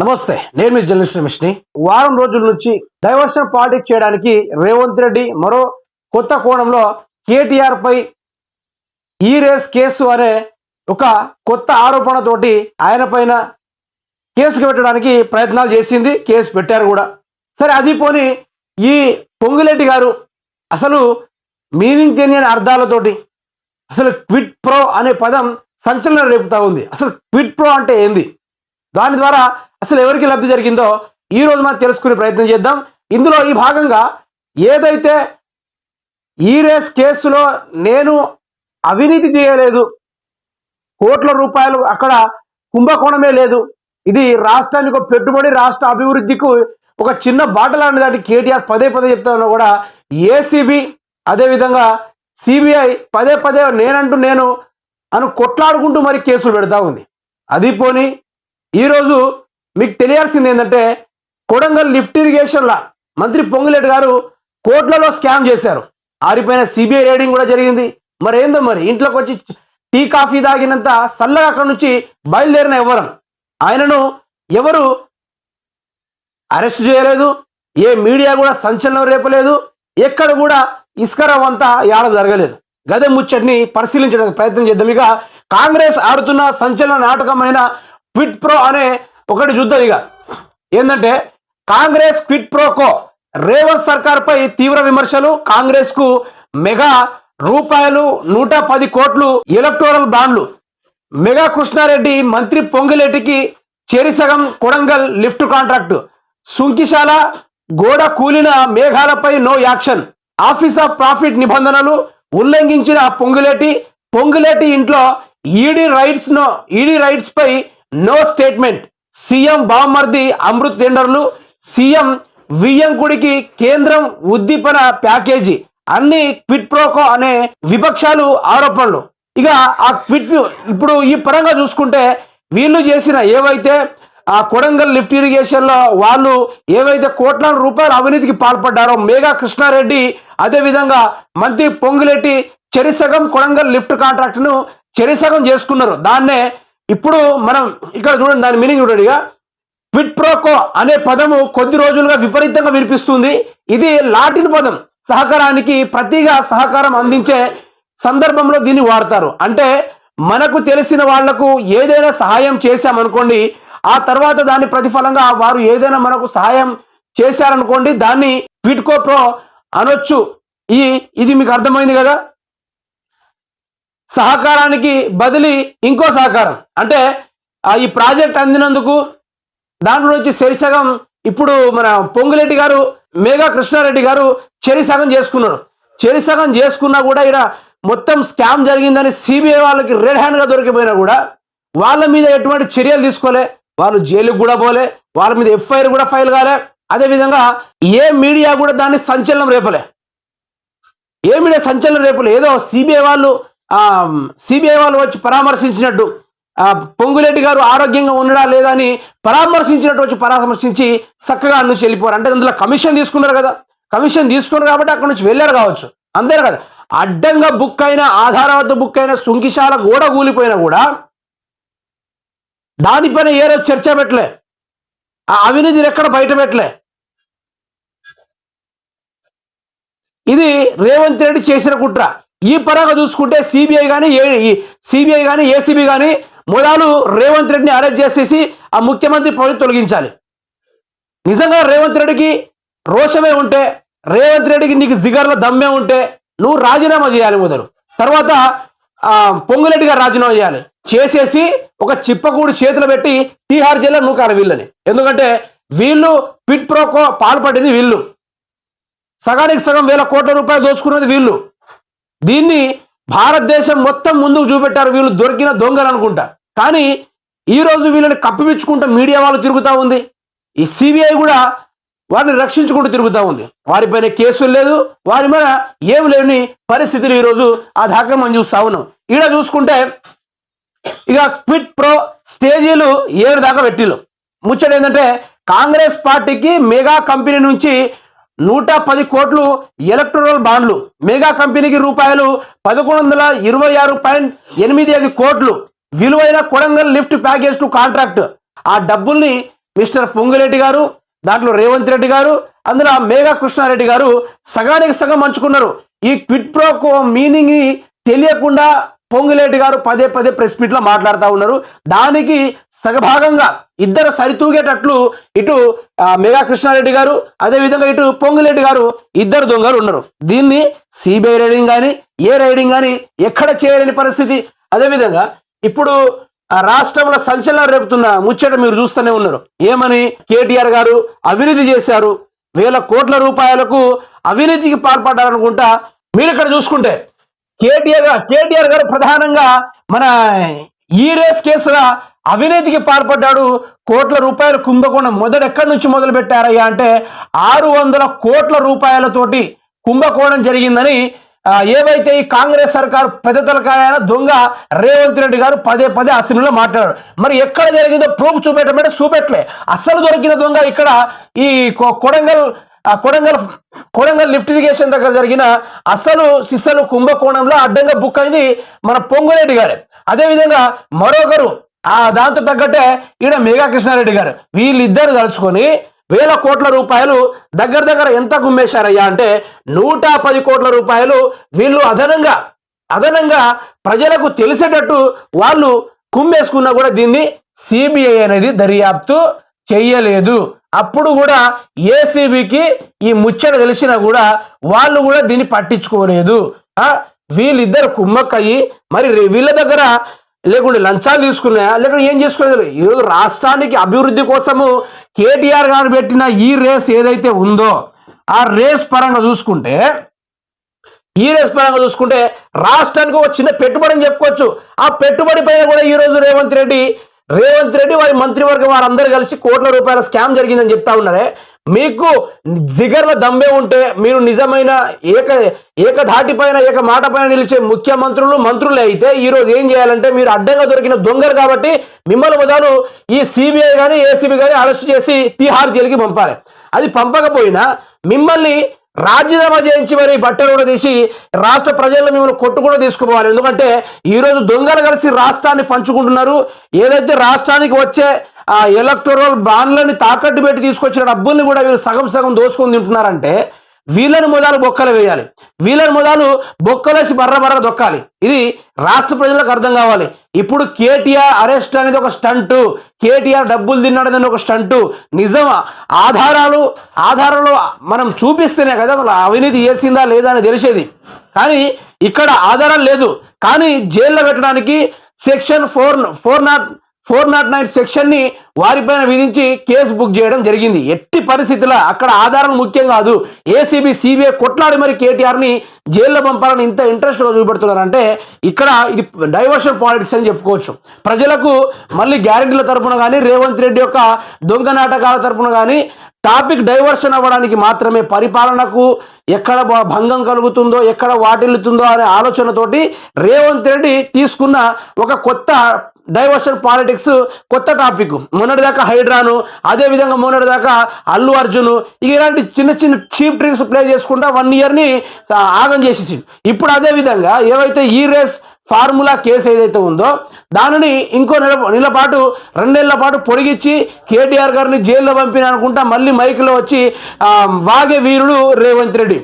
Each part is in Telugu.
నమస్తే నేను మీ జర్నలిస్ట్ రమేష్ని. వారం రోజుల నుంచి డైవర్షన్ పాలిటిక్స్ చేయడానికి రేవంత్ రెడ్డి మరో కొత్త కోణంలో కేటీఆర్ పై ఈ రేస్ కేసు అనే ఒక కొత్త ఆరోపణతోటి ఆయన పైన కేసు పెట్టడానికి ప్రయత్నాలు చేసింది కేసు పెట్టారు కూడా. సరే అది పోని ఈ పొంగులేటి గారు అసలు మీనింగ్ తెలియని అర్థాలతోటి అసలు క్విట్ ప్రో అనే పదం సంచలనం రేపుతా ఉంది. అసలు క్విట్ ప్రో అంటే ఏంది? దాని ద్వారా అసలు ఎవరికి లబ్ధి జరిగిందో ఈ రోజు మనం తెలుసుకునే ప్రయత్నం చేద్దాం. ఇందులో ఈ భాగంగా ఏదైతే ఈ రేస్ కేసులో నేను అవినీతి చేయలేదు కోట్ల రూపాయలు అక్కడ కుంభకోణమే లేదు ఇది రాష్ట్రానికి ఒక పెట్టుబడి రాష్ట్ర అభివృద్ధికి ఒక చిన్న బాట లాంటి దాన్ని కేటీఆర్ పదే పదే చెప్తాను కూడా ఏసీబీ అదేవిధంగా సిబిఐ పదే పదే నేనంటూ నేను అని కొట్లాడుకుంటూ మరి కేసులు పెడతా ఉంది. అది పోని ఈరోజు మీకు తెలియాల్సింది ఏంటంటే కొడంగల్ లిఫ్ట్ ఇరిగేషన్ల మంత్రి పొంగులేటి గారు కోట్లలో స్కామ్ చేశారు. ఆరిపోయిన సిబిఐ రేడింగ్ కూడా జరిగింది. మరి ఏందో మరి ఇంట్లోకి వచ్చి టీ కాఫీ తాగినంత చల్లగా అక్కడి నుంచి బయలుదేరిన ఎవరం? ఆయనను ఎవరు అరెస్ట్ చేయలేదు? ఏ మీడియా కూడా సంచలనం రేపలేదు? ఎక్కడ కూడా ఇస్కరవంతా యాడ జరగలేదు? గదే ముచ్చటిని పరిశీలించడానికి ప్రయత్నం చేద్దాం. ఇక కాంగ్రెస్ ఆడుతున్న సంచలన నాటకమైన ట్విట్ ప్రో అనే ఒకటి చూద్దాం ఇక. ఏంటంటే కాంగ్రెస్ క్విట్ ప్రోకో. రేవంత్ సర్కార్పై తీవ్ర విమర్శలు కాంగ్రెస్కు మెగా రూపాయలు నూట పది కోట్లు ఎలక్టోరల్ బాండ్లు. మెగా కృష్ణారెడ్డి మంత్రి పొంగిలేటికి చెరిసగం కొడంగల్ లిఫ్ట్ కాంట్రాక్టు. సుంకిశాల గోడ కూలిన మేఘాలపై no action. Office of profit నిబంధనలు ఉల్లంఘించిన పొంగులేటి. పొంగులేటి ఇంట్లో ED raids no ED raids పై నో స్టేట్మెంట్. సీఎం బామ్మర్ది అమృత్ టెండర్లు సీఎం వియ్యంకుడికి కేంద్రం ఉద్దీపన ప్యాకేజీ. అన్ని క్విట్ ప్రోకో అనే విపక్షాలు ఆరోపణలు. ఇక ఆ క్విట్ ఇప్పుడు ఈ పరంగా చూసుకుంటే వీళ్ళు చేసిన ఏవైతే ఆ కొడంగల్ లిఫ్ట్ ఇరిగేషన్లో వాళ్ళు ఏవైతే కోట్ల రూపాయల అవినీతికి పాల్పడ్డారో మేఘా కృష్ణారెడ్డి అదేవిధంగా మంత్రి పొంగులెట్టి చెరిసగం కొడంగల్ లిఫ్ట్ కాంట్రాక్ట్ను చెరిసగం చేసుకున్నారు. దాన్నే ఇప్పుడు మనం ఇక్కడ చూడండి దాని మీనింగ్ చూడండి ఇక. క్విట్ ప్రోకో అనే పదము కొద్ది రోజులుగా విపరీతంగా వినిపిస్తుంది. ఇది లాటిన్ పదం. సహకారానికి ప్రతిగా సహకారం అందించే సందర్భంలో దీన్ని వాడతారు. అంటే మనకు తెలిసిన వాళ్ళకు ఏదైనా సహాయం చేశామనుకోండి ఆ తర్వాత దాని ప్రతిఫలంగా వారు ఏదైనా మనకు సహాయం చేశారనుకోండి దాన్ని క్విట్కో ప్రో అనొచ్చు. ఈ ఇది మీకు అర్థమైంది కదా? సహకారానికి బదిలీ ఇంకో సహకారం. అంటే ఈ ప్రాజెక్ట్ అందినందుకు దాంట్లో నుంచి చెరిసగం ఇప్పుడు మన పొంగులెడ్డి గారు మేఘా కృష్ణారెడ్డి గారు చెరిసగం చేసుకున్నారు. చెరిసగం చేసుకున్నా కూడా ఇక్కడ మొత్తం స్కామ్ జరిగిందని సిబిఐ వాళ్ళకి రెడ్ హ్యాండ్గా దొరికిపోయినా కూడా వాళ్ళ మీద ఎటువంటి చర్యలు తీసుకోలే. వాళ్ళు జైలుకు కూడా పోలే. వాళ్ళ మీద ఎఫ్ఐఆర్ కూడా ఫైల్ కాలే. అదేవిధంగా ఏ మీడియా కూడా దాన్ని సంచలనం రేపలే. ఏ మీడియా సంచలనం రేపలే. ఏదో సిబిఐ వాళ్ళు సిబిఐ వాళ్ళు వచ్చి పరామర్శించినట్టు ఆ పొంగులేటి గారు ఆరోగ్యంగా ఉండడా లేదా అని పరామర్శించినట్టు వచ్చి పరామర్శించి చక్కగా అన్ను వెళ్ళిపోరు అంటే అందులో కమిషన్ తీసుకున్నారు కదా. కమిషన్ తీసుకున్నారు కాబట్టి అక్కడ నుంచి వెళ్ళారు కావచ్చు. అంతే కదా. అడ్డంగా బుక్ అయిన ఆధారవద్ద బుక్ అయిన సుంకిశాల గోడ కూలిపోయినా కూడా దానిపైన ఏ రోజు చర్చ పెట్టలే. ఆ అవినీతిని ఎక్కడ బయట పెట్టలే. ఇది రేవంత్ రెడ్డి చేసిన కుట్ర. ఈ పరంగా చూసుకుంటే సిబిఐ కానీ ఏ సిబిఐ కానీ ఏసీబీ కానీ మొదలు రేవంత్ రెడ్డిని అరెస్ట్ చేసేసి ఆ ముఖ్యమంత్రి పదవి తొలగించాలి. నిజంగా రేవంత్ రెడ్డికి రోషమే ఉంటే రేవంత్ రెడ్డికి నీకు జిగర్లో దమ్మే ఉంటే నువ్వు రాజీనామా చేయాలి మొదలు. తర్వాత పొంగులెడ్డిగా రాజీనామా చేయాలి. చేసేసి ఒక చిప్పకూడి చేతులు పెట్టి తీహార్ నువ్వు నూకాలి వీళ్ళని. ఎందుకంటే వీళ్ళు పిట్ ప్రోకో పాల్పడింది వీళ్ళు. సగానికి సగం వేల కోట్ల రూపాయలు దోచుకున్నది వీళ్ళు. దీన్ని భారతదేశం మొత్తం ముందుకు చూపెట్టారు. వీళ్ళు దొరికిన దొంగలు అనుకుంటా. కానీ ఈ రోజు వీళ్ళని కప్పిపించుకుంటూ మీడియా వాళ్ళు తిరుగుతూ ఉంది. ఈ సిబిఐ కూడా వారిని రక్షించుకుంటూ తిరుగుతూ ఉంది. వారిపైన కేసులు లేదు. వారి మీద ఏం లేని పరిస్థితులు ఈరోజు ఆ దాకా మనం చూస్తూ ఉన్నాం. ఈడ చూసుకుంటే ఇక క్విట్ ప్రో స్టేజీలు ఏడు దాకా పెట్టిళ్ళు ముచ్చట ఏంటంటే కాంగ్రెస్ పార్టీకి మెగా కంపెనీ నుంచి నూట పది కోట్లు ఎలక్ట్రల్ బాండ్లు. మెగా కంపెనీకి రూపాయలు పదకొండు వందల ఇరవై ఆరు పాయింట్ ఎనిమిది ఐదు కోట్లు. విలువైన Kodangal lift package to contract. ఆ డబ్బుల్ని మిస్టర్ పొంగిరెడ్డి గారు దాంట్లో రేవంత్ రెడ్డి గారు అందులో మేఘా కృష్ణారెడ్డి గారు సగానికి సగం పంచుకున్నారు. ఈ క్విట్ ప్రోకో మీనింగ్ని తెలియకుండా పొంగులేటి గారు పదే పదే ప్రెస్ మీట్లో మాట్లాడుతూ ఉన్నారు. దానికి సగభాగంగా ఇద్దరు సరితూగేటట్లు ఇటు ఆ, మేఘా కృష్ణారెడ్డి గారు అదేవిధంగా ఇటు పొంగులేటి గారు ఇద్దరు దొంగలు ఉన్నారు. దీన్ని సిబిఐ రైడింగ్ కానీ ఏ రైడింగ్ కానీ ఎక్కడ చేయలేని పరిస్థితి. అదేవిధంగా ఇప్పుడు ఆ రాష్ట్రంలో సంచలనం రేపుతున్న ముచ్చట మీరు చూస్తూనే ఉన్నారు. ఏమని? కేటీఆర్ గారు అవినీతి చేశారు. వేల కోట్ల రూపాయలకు అవినీతికి పాల్పడ్డారనుకుంటా మీరు ఇక్కడ చూసుకుంటే. కేటీఆర్ కేటీఆర్ గారు ప్రధానంగా మన ఈ రేస్ కేసుగా అవినీతికి పాల్పడ్డాడు కోట్ల రూపాయల కుంభకోణం. మొదట ఎక్కడి నుంచి మొదలు పెట్టారయ్యా అంటే ఆరు వందల కోట్ల రూపాయలతోటి కుంభకోణం జరిగిందని ఏవైతే ఈ కాంగ్రెస్ సర్కారు పెద్ద తలకాయన దొంగ రేవంత్ రెడ్డి గారు పదే పదే అసెంబ్లీలో మాట్లాడారు. మరి ఎక్కడ జరిగిందో ప్రూఫ్ చూపెట్టమంటే చూపెట్టలే. అసలు దొరికిన దొంగ ఇక్కడ ఈ కొ- కొడంగల్ కొడంగల్ కొడంగల్ లిఫ్ట్ ఇరిగేషన్ దగ్గర జరిగిన అసలు సిసలు కుంభకోణంలో అడ్డంగా బుక్ అయింది మన పొంగురెడ్డి గారే. అదేవిధంగా మరొకరు ఆ దాంతో తగ్గట్టే ఈడ మేఘా కృష్ణారెడ్డి గారు వీళ్ళిద్దరు తలుచుకొని వేల కోట్ల రూపాయలు దగ్గర దగ్గర ఎంత గుమ్మేశారయ్యా అంటే నూట పది కోట్ల రూపాయలు వీళ్ళు అదనంగా అదనంగా ప్రజలకు తెలిసేటట్టు వాళ్ళు కుమ్మేసుకున్నా కూడా దీన్ని సిబిఐ అనేది దర్యాప్తు చెయ్యలేదు. అప్పుడు కూడా ఏసీబీకి ఈ ముచ్చట తెలిసినా కూడా వాళ్ళు కూడా దీన్ని పట్టించుకోలేదు. వీళ్ళిద్దరు కుమ్మక్కయ్యి మరి వీళ్ళ దగ్గర లేకుంటే లంచాలు తీసుకున్నాయా? లేకుంటే ఏం చేసుకోలేదు? ఈరోజు రాష్ట్రానికి అభివృద్ధి కోసము కేటీఆర్ గారు పెట్టిన ఈ రేస్ ఏదైతే ఉందో ఆ రేస్ పరంగా చూసుకుంటే ఈ రేస్ పరంగా చూసుకుంటే రాష్ట్రానికి ఒక చిన్న పెట్టుబడి అని చెప్పుకోవచ్చు. ఆ పెట్టుబడి పైన కూడా ఈ రోజు రేవంత్ రెడ్డి రేవంత్ రెడ్డి వారి మంత్రివర్గం వారందరూ కలిసి కోట్ల రూపాయల స్కామ్ జరిగిందని చెప్తా ఉన్నదే మీకు జిగర్ల దమ్మే ఉంటే మీరు నిజమైన ఏక ఏకధాటి పైన ఏక మాట పైన నిలిచే ముఖ్యమంత్రులు మంత్రులే అయితే ఈరోజు ఏం చేయాలంటే మీరు అడ్డంగా దొరికిన దొంగలు కాబట్టి మిమ్మల్ని మొదలు ఈ సిబిఐ కానీ ఏసీబీ కానీ అరెస్ట్ చేసి తిహార్ జైలుకి పంపాలి. అది పంపకపోయినా మిమ్మల్ని రాజీనామా చేయించి మరి బట్టలు కూడా తీసి రాష్ట్ర ప్రజల్లో మిమ్మల్ని కొట్టు కూడా తీసుకుపోవాలి. ఎందుకంటే ఈరోజు దొంగలు కలిసి రాష్ట్రాన్ని పంచుకుంటున్నారు. ఏదైతే రాష్ట్రానికి వచ్చే ఆ ఎలక్టోరల్ బాండ్లని తాకట్టు పెట్టి తీసుకొచ్చిన డబ్బుల్ని కూడా వీళ్ళు సగం సగం దోసుకొని తింటున్నారంటే వీళ్ళని మొదలు బొక్కలు వేయాలి. వీళ్ళని మొదలు బొక్కలేసి బర్ర బర్ర దొక్కాలి. ఇది రాష్ట్ర ప్రజలకు అర్థం కావాలి. ఇప్పుడు కేటీఆర్ అరెస్ట్ అనేది ఒక స్టంటు. కేటీఆర్ డబ్బులు తిన్నాడని ఒక స్టంటు. నిజం ఆధారాలు ఆధారాలు మనం చూపిస్తేనే కదా అసలు అవినీతి చేసిందా లేదా అని తెలిసేది. కానీ ఇక్కడ ఆధారాలు లేదు. కానీ జైల్లో పెట్టడానికి section four four naught four naught nine సెక్షన్ని వారిపైన విధించి కేసు బుక్ చేయడం జరిగింది. ఎట్టి పరిస్థితుల్లో అక్కడ ఆధారం ముఖ్యం కాదు. ఏసీబీ సిబిఐ కొట్లాడి మరి కేటీఆర్ని జైల్లో పంపాలని ఇంత ఇంట్రెస్ట్గా చూపెడుతున్నారంటే ఇక్కడ ఇది డైవర్షన్ పాలిటిక్స్ అని చెప్పుకోవచ్చు. ప్రజలకు మళ్ళీ గ్యారెంటీల తరపున కానీ రేవంత్ రెడ్డి యొక్క దొంగ నాటకాల తరపున కానీ టాపిక్ డైవర్షన్ అవ్వడానికి మాత్రమే పరిపాలనకు ఎక్కడ భ- భంగం కలుగుతుందో ఎక్కడ వాటిల్లుతుందో అనే ఆలోచనతోటి రేవంత్ రెడ్డి తీసుకున్న ఒక కొత్త డైవర్షన్ పాలిటిక్స్ కొత్త టాపిక్ మొన్నటిదాకా హైడ్రాను అదే విధంగా మొన్నటిదాకా అల్లు అర్జున్ ఇక ఇలాంటి చిన్న చిన్న చీప్ ట్రిక్స్ ప్లే చేసుకుంటా వన్ ఇయర్ని ఆగం చేసేసి ఇప్పుడు అదేవిధంగా ఏవైతే ఈ రేస్ ఫార్ములా కేసు ఏదైతే ఉందో దానిని ఇంకో నెల నెల పాటు రెండేళ్ళ పాటు పొడిగించి కేటీఆర్ గారిని జైల్లో పంపిన అనుకుంటా మళ్ళీ మైక్లో వచ్చి వాగే వీరుడు రేవంత్ రెడ్డి.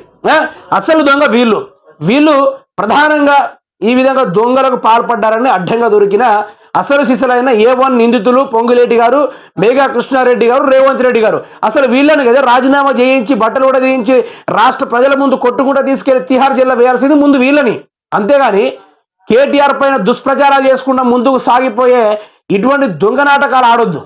అసలు దొంగ వీళ్ళు. వీళ్ళు ప్రధానంగా ఈ విధంగా దొంగలకు పాల్పడ్డారని అడ్డంగా దొరికిన అసలు శిశులైన ఏ వన్ నిందితులు పొంగులేటి గారు మేఘా కృష్ణారెడ్డి గారు రేవంత్ రెడ్డి గారు. అసలు వీళ్ళని కదా రాజీనామా చేయించి బట్టలు కూడా చేయించి రాష్ట్ర ప్రజల ముందు కొట్టుకుంటూ తీసుకెళ్ళి తిహార్ జిల్లా వేయాల్సింది ముందు వీళ్ళని. అంతేగాని కేటీఆర్ పైన దుష్ప్రచారాలు చేసుకుండా ముందుకు సాగిపోయే ఇటువంటి దొంగ నాటకాలు ఆడొద్దు.